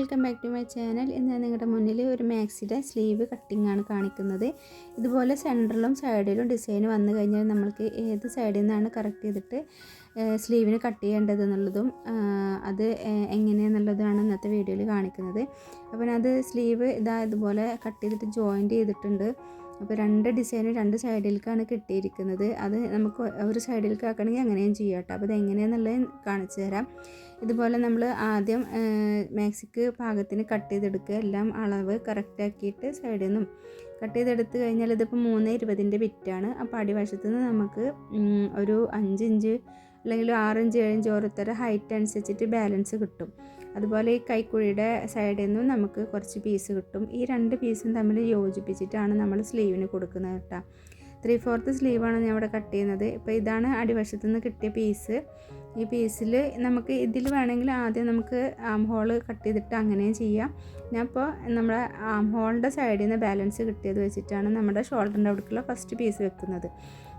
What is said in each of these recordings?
Welcome back to my channel. ഇന്ന് നിങ്ങളുടെ മുന്നിൽ ഒരു മാക്സിയുടെ സ്ലീവ് കട്ടിംഗ് ആണ് കാണിക്കുന്നത്. ഇതുപോലെ സെന്ററിലും സൈഡിലും ഡിസൈൻ വന്നു കഴിഞ്ഞാൽ നമ്മൾക്ക് ഏത് സൈഡിൽ നിന്നാണ് കറക്റ്റ് ചെയ്തിട്ട് സ്ലീവിന് കട്ട് ചെയ്യേണ്ടത് എന്നുള്ളതും അത് എങ്ങനെയെന്നുള്ളതാണ് ഇന്നത്തെ വീഡിയോയിൽ കാണിക്കുന്നത്. അപ്പം അത് സ്ലീവ് ഇതാ ഇതുപോലെ കട്ട് ചെയ്തിട്ട് ജോയിന്റ് ചെയ്തിട്ടുണ്ട്. അപ്പോൾ രണ്ട് ഡിസൈനും രണ്ട് സൈഡിലേക്കാണ് കിട്ടിയിരിക്കുന്നത്. അത് നമുക്ക് ഒരു സൈഡിലേക്ക് ആക്കണമെങ്കിൽ അങ്ങനെയും ചെയ്യാം കേട്ടോ. അപ്പോൾ ഇത് എങ്ങനെയാണെന്നുള്ളത് കാണിച്ചു തരാം. ഇതുപോലെ നമ്മൾ ആദ്യം മാക്സിക്ക് പാകത്തിന് കട്ട് ചെയ്തെടുക്കുക. എല്ലാം അളവ് കറക്റ്റ് ആക്കിയിട്ട് സൈഡിൽ നിന്നും കട്ട് ചെയ്തെടുത്ത് കഴിഞ്ഞാൽ ഇതിപ്പോൾ മൂന്ന് ഇരുപതിന്റെ ബിറ്റാണ് അപ്പോൾ അടിവശത്ത് നിന്ന് നമുക്ക് ഒരു അഞ്ച് ഇഞ്ച് അല്ലെങ്കിൽ ആറഞ്ച് ഏഴഞ്ച് ഓരോരുത്തരുടെ ഹൈറ്റ് അനുസരിച്ചിട്ട് ബാലൻസ് കിട്ടും. അതുപോലെ ഈ കൈക്കുഴിയുടെ സൈഡിൽ നിന്നും നമുക്ക് കുറച്ച് പീസ് കിട്ടും. ഈ രണ്ട് പീസും തമ്മിൽ യോജിപ്പിച്ചിട്ടാണ് നമ്മൾ സ്ലീവിന് കൊടുക്കുന്നത് കേട്ടോ. ത്രീ ഫോർത്ത് സ്ലീവാണ് ഞാൻ ഇവിടെ കട്ട് ചെയ്യുന്നത്. ഇപ്പോൾ ഇതാണ് അടിവശത്തു നിന്ന് കിട്ടിയ പീസ്. ഈ പീസിൽ നമുക്ക് ഇതിൽ വേണമെങ്കിൽ ആദ്യം നമുക്ക് ആം ഹോൾ കട്ട് ചെയ്തിട്ട് അങ്ങനെയും ചെയ്യാം. ഞാൻ ഇപ്പോൾ നമ്മുടെ ആം ഹോളിന്റെ സൈഡിൽ നിന്ന് ബാലൻസ് കിട്ടിയത് വെച്ചിട്ടാണ് നമ്മുടെ ഷോൾഡറിന്റെ അവിടേക്കുള്ള ഫസ്റ്റ് പീസ് വെക്കുന്നത്.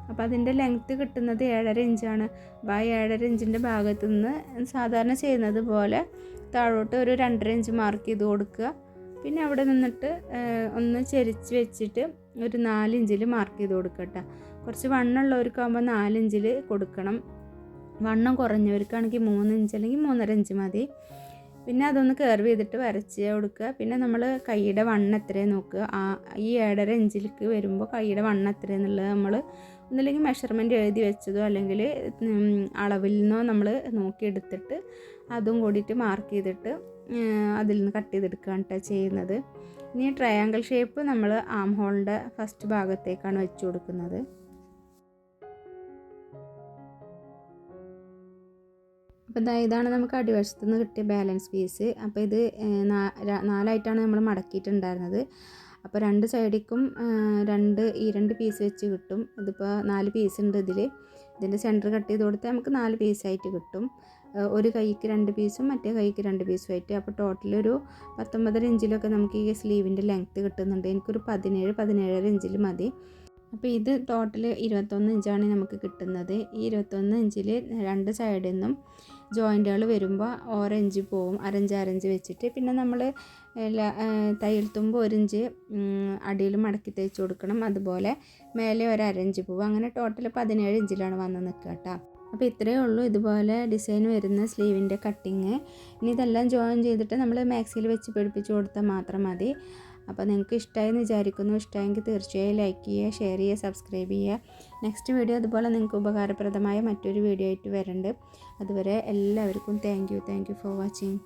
അപ്പോൾ അതിന്റെ ലെങ്ത്ത് കിട്ടുന്നത് ഏഴര ഇഞ്ചാണ്. അപ്പോൾ ആ ഏഴര ഇഞ്ചിന്റെ ഭാഗത്തു നിന്ന് സാധാരണ ചെയ്യുന്നത് പോലെ താഴോട്ട് ഒരു രണ്ടര ഇഞ്ച് മാർക്ക് ചെയ്ത് കൊടുക്കുക. പിന്നെ അവിടെ നിന്നിട്ട് ഒന്ന് ചെരിച്ച് വെച്ചിട്ട് ഒരു നാലിഞ്ചിൽ മാർക്ക് ചെയ്ത് കൊടുക്കട്ടെ കേട്ടോ കുറച്ച് വണ്ണമുള്ളവർക്കാകുമ്പോൾ നാലിഞ്ചിൽ കൊടുക്കണം. വണ്ണം കുറഞ്ഞവർക്കാണെങ്കിൽ മൂന്ന് ഇഞ്ച് അല്ലെങ്കിൽ മൂന്നര ഇഞ്ച് മതി. പിന്നെ അതൊന്ന് കർവ് ചെയ്തിട്ട് വരച്ച് കൊടുക്കുക. പിന്നെ നമ്മൾ കൈയുടെ വണ്ണം എത്രയാണ് നോക്കുക. ആ ഈ ഏഴര ഇഞ്ചിലേക്ക് വരുമ്പോൾ കൈയുടെ വണ്ണം എത്രയെന്നുള്ളത് നമ്മൾ ഒന്നില്ലെങ്കിൽ മെഷർമെന്റ് എഴുതി വെച്ചതോ അല്ലെങ്കിൽ അളവിൽ നിന്നോ നമ്മൾ നോക്കിയെടുത്തിട്ട് അതും കൂടിയിട്ട് മാർക്ക് ചെയ്തിട്ട് അതിൽ നിന്ന് കട്ട് ചെയ്തെടുക്കുകയാണ് കേട്ടോ ചെയ്യുന്നത്. ഇനി ട്രയാങ്കിൾ ഷേപ്പ് നമ്മൾ ആം ഹോളിന്റെ ഫസ്റ്റ് ഭാഗത്തേക്കാണ് വെച്ച് കൊടുക്കുന്നത്. അപ്പോൾ ഇതാ ഇതാണ് നമുക്ക് അടിവശത്തു നിന്ന് കിട്ടിയ ബാലൻസ് പീസ് അപ്പോൾ ഇത് നാലായിട്ടാണ് നമ്മൾ മടക്കിയിട്ടുണ്ടായിരുന്നത്. അപ്പോൾ രണ്ട് സൈഡിക്കും രണ്ട് ഈ രണ്ട് പീസ് വെച്ച് കിട്ടും. ഇതിപ്പോൾ നാല് പീസ് ഉണ്ട് ഇതിൽ ഇതിന്റെ സെന്റർ കട്ട് ചെയ്ത് കൊടുത്താൽ നമുക്ക് നാല് പീസായിട്ട് കിട്ടും. ഒരു കൈക്ക് രണ്ട് പീസും മറ്റേ കൈക്ക് രണ്ട് പീസും ആയിട്ട്. അപ്പോൾ ടോട്ടൽ ഒരു പത്തൊമ്പതര ഇഞ്ചിലൊക്കെ നമുക്ക് ഈ സ്ലീവിന്റെ ലെങ്ത്ത് കിട്ടുന്നുണ്ട്. എനിക്കൊരു പതിനേഴ് പതിനേഴര ഇഞ്ചിൽ മതി. അപ്പോൾ ഇത് ടോട്ടൽ ഇരുപത്തൊന്ന് ഇഞ്ചാണ് നമുക്ക് കിട്ടുന്നത്. ഈ ഇരുപത്തൊന്ന് ഇഞ്ചിൽ രണ്ട് സൈഡിൽ നിന്നും ജോയിന്റുകൾ വരുമ്പോൾ ഓറഞ്ച് പോവും. അരഞ്ച് അരഞ്ച് വെച്ചിട്ട് പിന്നെ നമ്മൾ തയ്യൽ തുമ്പ് ഇഞ്ച് അടിയിൽ മടക്കി തേച്ച് കൊടുക്കണം. അതുപോലെ മേലെ ഒരു അരഞ്ച് പോവും. അങ്ങനെ ടോട്ടൽ പതിനേഴ് ഇഞ്ചിലാണ് വന്ന് നിൽക്കുക കേട്ടോ അപ്പോൾ ഇത്രയേ ഉള്ളൂ. ഇതുപോലെ ഡിസൈൻ വരുന്ന സ്ലീവിന്റെ കട്ടിങ് ഇനി ഇതെല്ലാം ജോയിൻ ചെയ്തിട്ട് നമ്മൾ മാക്സിയിൽ വെച്ച് പിടിപ്പിച്ച് കൊടുത്താൽ മാത്രം മതി. അപ്പോൾ നിങ്ങൾക്ക് ഇഷ്ടമായെന്ന് വിചാരിക്കുന്നു. ഇഷ്ടമായെങ്കിൽ തീർച്ചയായും ലൈക്ക് ചെയ്യുക ഷെയർ ചെയ്യുക സബ്സ്ക്രൈബ് ചെയ്യുക. നെക്സ്റ്റ് വീഡിയോ അതുപോലെ നിങ്ങൾക്ക് ഉപകാരപ്രദമായ മറ്റൊരു വീഡിയോ ആയിട്ട് വരുന്നുണ്ട്. അതുവരെ എല്ലാവർക്കും thank you thank you for watching